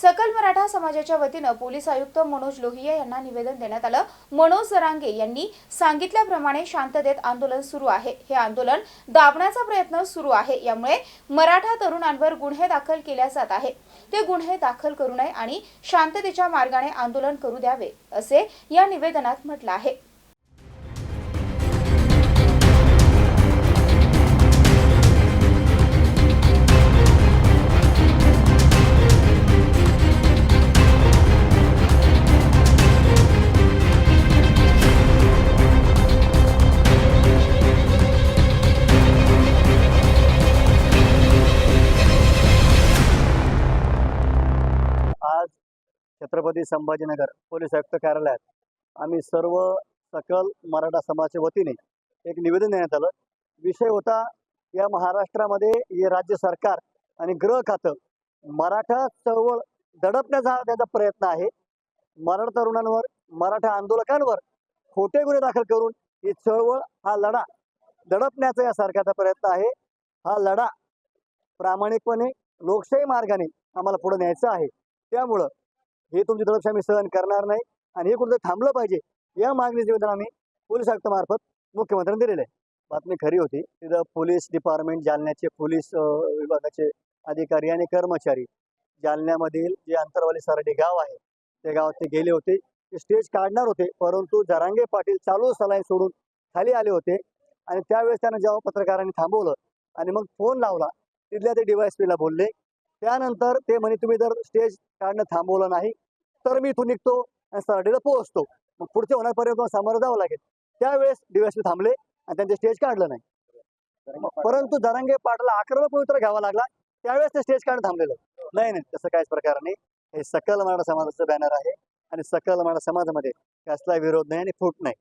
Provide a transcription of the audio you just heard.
सकल मराठा समाजाच्या वतीनं पोलीस आयुक्त मनोज लोहिया यांना निवेदन देण्यात आलं. मनोज जरांगे यांनी सांगितल्याप्रमाणे शांततेत आंदोलन सुरू आहे. हे आंदोलन दाबण्याचा प्रयत्न सुरू आहे. यामुळे मराठा तरुणांवर गुन्हे दाखल केल्या जात आहे ते गुन्हे दाखल करू नये आणि शांततेच्या मार्गाने आंदोलन करू द्यावे असे या निवेदनात म्हटलं आहे. छत्रपती संभाजीनगर पोलीस आयुक्त कार्यालयात. आम्ही सर्व सकल मराठा समाजाच्या वतीने एक निवेदन देण्यात आलं. विषय होता या महाराष्ट्रामध्ये हे राज्य सरकार आणि गृह खातं मराठा चळवळ दडपण्याचा त्याचा प्रयत्न आहे. मराठा तरुणांवर मराठा आंदोलकांवर खोटे गुन्हे दाखल करून ही चळवळ हा लढा दडपण्याचा या सरकारचा प्रयत्न आहे. हा लढा प्रामाणिकपणे लोकशाही मार्गाने आम्हाला पुढे न्यायचं आहे. त्यामुळं हे तुमची दडपशाही आम्ही सहन करणार नाही आणि हे कुठं थांबलं पाहिजे. या मागणीचे निवेदन आम्ही पोलीस आयुक्तामार्फत मुख्यमंत्र्यांनी दिलेलं आहे. बातमी खरी होती. तिथं पोलीस डिपार्टमेंट जालन्याचे पोलीस विभागाचे अधिकारी आणि कर्मचारी जालन्यामधील जे अंतरवाली सरडी गाव आहे त्या गावात ते गेले होते. ते स्टेज काढणार होते परंतु जरांगे पाटील चालू सलाईन सोडून खाली आले होते आणि त्यावेळेस त्यांना जेव्हा पत्रकारांनी थांबवलं आणि मग फोन लावला तिथल्या ते डीवायसपीला बोलले त्यानंतर ते म्हणे तुम्ही जर स्टेज काढणं थांबवलं नाही तर मी इथून निघतो आणि सरडीला पोहोचतो. मग पुढच्या होण्यापर्यंत सामोरं जावं लागेल. त्यावेळेस डीवायसपी थांबले आणि त्यांचे स्टेज काढलं नाही. परंतु दरंगे पाटला आक्रमक पवित्र घ्यावा लागला. त्यावेळेस ते स्टेज काढणं थांबलेलं. नाही नाही तसं काहीच प्रकार नाही. हे सकल मराठा समाजाचं बॅनर आहे आणि सकल मराठा समाजामध्ये कसला विरोध नाही आणि फूट नाही.